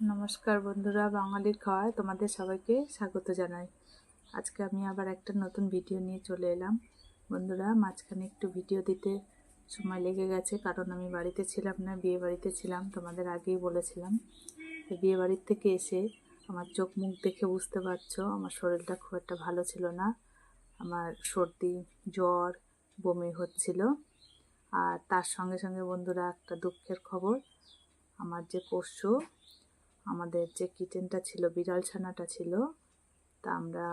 নমস্কার বন্ধুরা, বাঙালির খাওয়ায় তোমাদের সবাইকে স্বাগত জানাই। আজকে আমি আবার একটা নতুন ভিডিও নিয়ে চলে এলাম। বন্ধুরা, মাঝখানে একটু ভিডিও দিতে সময় লেগে গেছে, কারণ আমি বাড়িতে ছিলাম না, বিয়ে বাড়িতে ছিলাম, তোমাদের আগেই বলেছিলাম। তো বিয়ে বাড়ির থেকে এসে আমার চোখ মুখ দেখে বুঝতে পারছ, আমার শরীরটা খুব একটা ভালো ছিল না। আমার সর্দি, জ্বর, বমি হচ্ছিল। আর তার সঙ্গে সঙ্গে বন্ধুরা, একটা দুঃখের খবর, আমার যে পশু আমাদের যে কিচেনটা ছিল বিড়াল ছানাটা ছিল, তা আমরা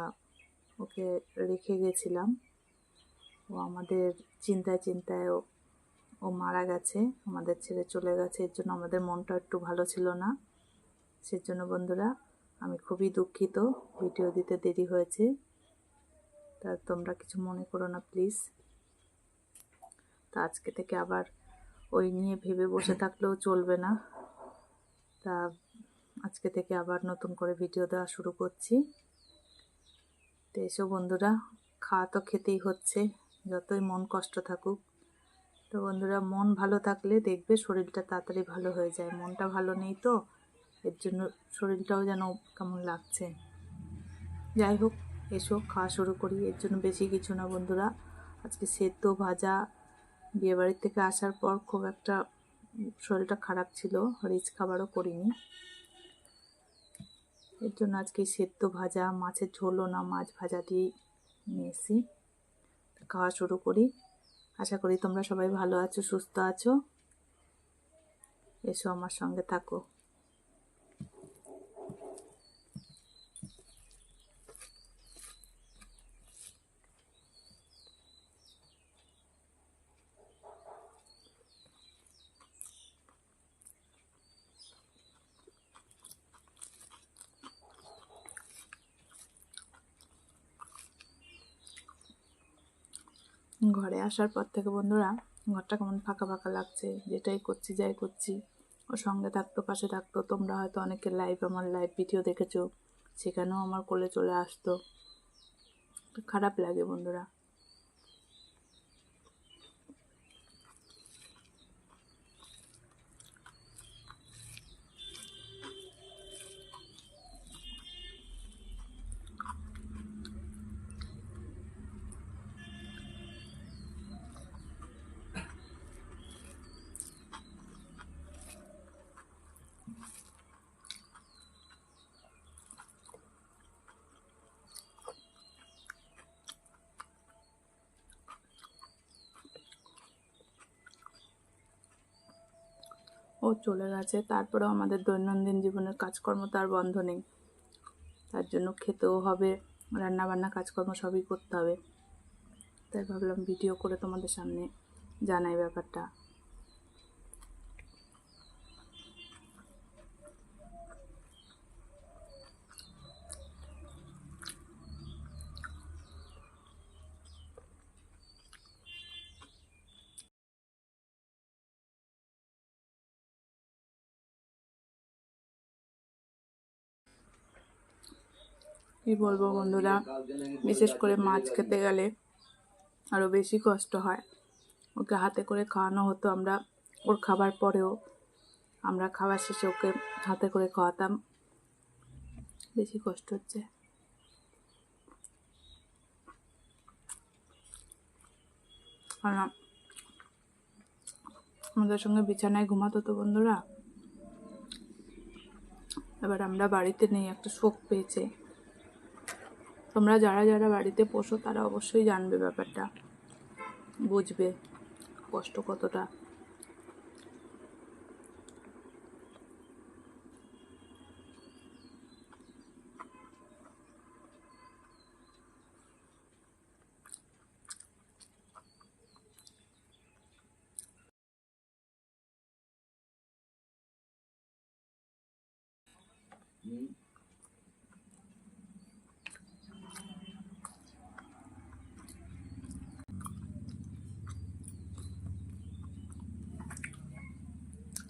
ওকে রেখে গেছিলাম। ও আমাদের চিন্তায় চিন্তায় ও ও মারা গেছে, আমাদের ছেড়ে চলে গেছে। এর জন্য আমাদের মনটা একটু ভালো ছিল না। সেজন্য বন্ধুরা, আমি খুবই দুঃখিত। ভিডিও দিতে দেরি হয়েছে। তা তোমরা কিছু মনে করো না প্লিজ তা আজকে থেকে আবার ওই নিয়ে ভেবে বসে থাকলেও চলবে না। তা আজকে থেকে আবার নতুন করে ভিডিও দেওয়া শুরু করছি। তো এসো বন্ধুরা, খাওয়া তো খেতেই হচ্ছে, যতই মন কষ্ট থাকুক। তো বন্ধুরা, মন ভালো থাকলে দেখবে শরীরটা তাড়াতাড়ি ভালো হয়ে যায়। মনটা ভালো নেই তো, এর জন্য শরীরটাও যেন কেমন লাগছে। যাই হোক, এসো, খাওয়া শুরু করি। এর জন্য বেশি কিছু না বন্ধুরা। আজকে সেদ্ধ, ভাজা বিয়েবাড়ির থেকে আসার পর খুব একটা শরীরটা খারাপ ছিল। রিচ খাবারও করিনি। এর জন্য আজকে সেদ্ধ ভাজা, মাছের ঝোলও না, মাছ ভাজা দিয়েই নিয়ে এসি খাওয়া শুরু করি। আশা করি তোমরা সবাই ভালো আছো, সুস্থ আছো। এসো আমার সঙ্গে থাকো। ঘরে আসার পর থেকে বন্ধুরা, ঘরটা কেমন ফাঁকা ফাঁকা লাগছে, যেটাই করছি যাই করছি। ও সঙ্গে থাকতো, পাশে থাকতো। তোমরা হয়তো অনেকে লাইভ আমার লাইভ ভিডিও দেখেছ, সেখানেও আমার কোলে চলে আসতো। খারাপ লাগে বন্ধুরা। ও চলে গেছে। তারপরেও আমাদের দৈনন্দিন জীবনের কাজকর্ম তার বন্ধ নেই। তার জন্য খেতেও হবে, রান্নাবান্না, কাজকর্ম সবই করতে হবে। তাই ভাবলাম ভিডিও করে তোমাদের সামনে জানাই ব্যাপারটা। কী বলব বন্ধুরা? বিশেষ করে মাছ খেতে গেলে আরও বেশি কষ্ট হয়। ওকে হাতে করে খাওয়ানো হতো আমরা। ওর খাবার পরেও আমরা খাবার শেষে ওকে হাতে করে খাওয়াতাম। বেশি কষ্ট হচ্ছে। আমাদের সঙ্গে বিছানায় ঘুমাতো তো বন্ধুরা? এবার আমরা বাড়িতে নেই, একটা শোক পেয়েছে। তোমরা যারা যারা বাড়িতে পোষো তারা অবশ্যই জানবে ব্যাপারটা। বুঝবে কষ্ট কতটা।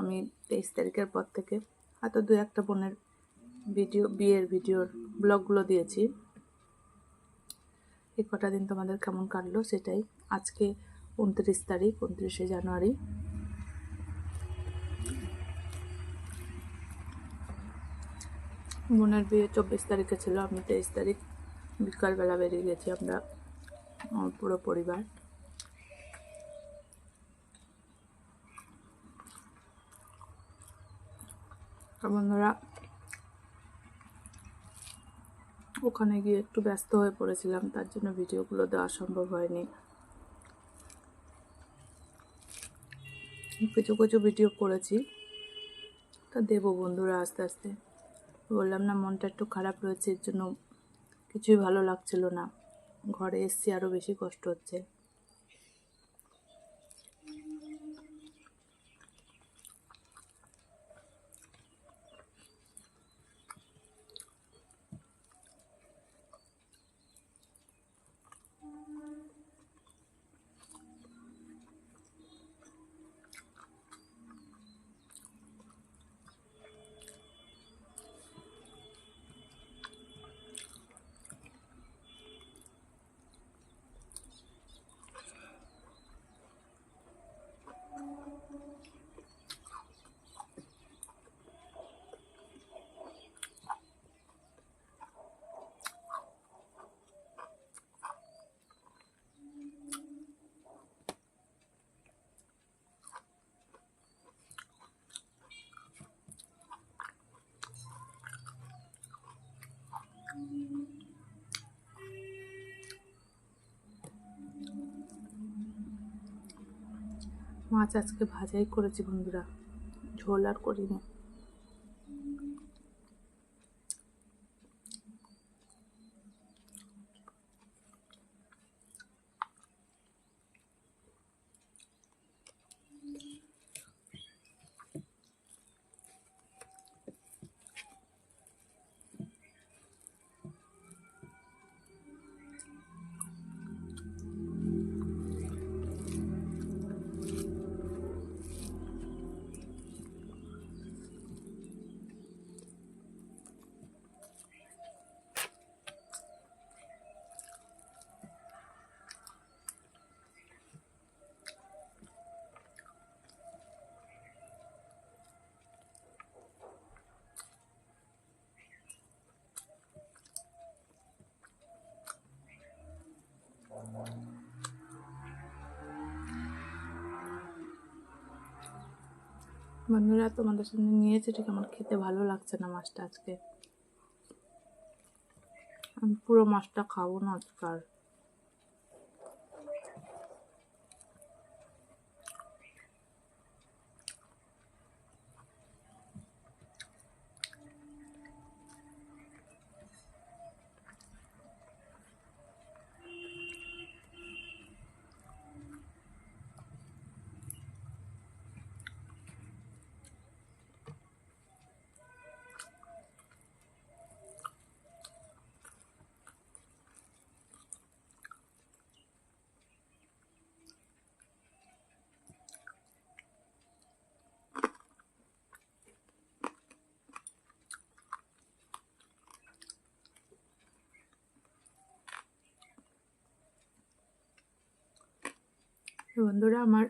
আমি তেইশ তারিখের পর থেকে হয়তো দু একটা বোনের ভিডিও, বিয়ের ভিডিওর ব্লগগুলো দিয়েছি। এই কটা দিন তোমাদের কেমন কাটলো সেটাই। আজকে উনত্রিশ তারিখ, উনত্রিশে জানুয়ারি। বোনের বিয়ে চব্বিশ তারিখে ছিল, আমি তেইশ তারিখ। বিকালবেলা বেরিয়ে গেছি আমরা, আমার পুরো পরিবার। আর বন্ধুরা ওখানে গিয়ে একটু ব্যস্ত হয়ে পড়েছিলাম, তার জন্য ভিডিওগুলো দেওয়া সম্ভব হয়নি। কিছু কিছু ভিডিও করেছি। তা দেবো বন্ধুরা আস্তে আস্তে। বললাম, না, মনটা একটু খারাপ রয়েছে, এর জন্য কিছুই ভালো লাগছিল না। ঘরে এসছি আরও বেশি কষ্ট হচ্ছে। মাছ আজকে ভাজাই করেছি বন্ধুরা ঝোল আর করিনি। বন্ধুরা, তোমাদের সামনে নিয়েছি ঠিক আমার খেতে ভালো লাগছে না মাছটা আজকে। আমি পুরো মাছটা খাব না আজকে বন্ধুরা আমার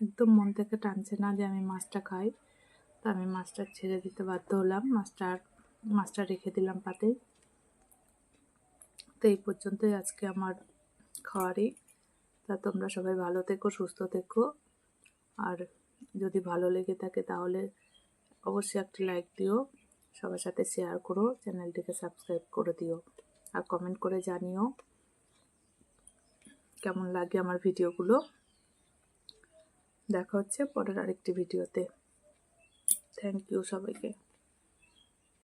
একদম মন থেকে টানছে না যে আমি মাছটা খাই। তা আমি মাছটা ছেড়ে দিতে বাধ্য হলাম। মাছটা মাছটা রেখে দিলাম পাতে। তো এই পর্যন্তই আজকে আমার খাওয়ারই। তা তোমরা সবাই ভালো থেকো, সুস্থ থেকো। আর যদি ভালো লেগে থাকে তাহলে অবশ্যই একটা লাইক দিও। সবার সাথে শেয়ার করো। চ্যানেলটিকে সাবস্ক্রাইব করে দিও। আর কমেন্ট করে জানিও। কেমন লাগে আমার ভিডিওগুলো? দেখা হচ্ছে পরের আরেকটি ভিডিওতে। থ্যাংক ইউ সবাইকে।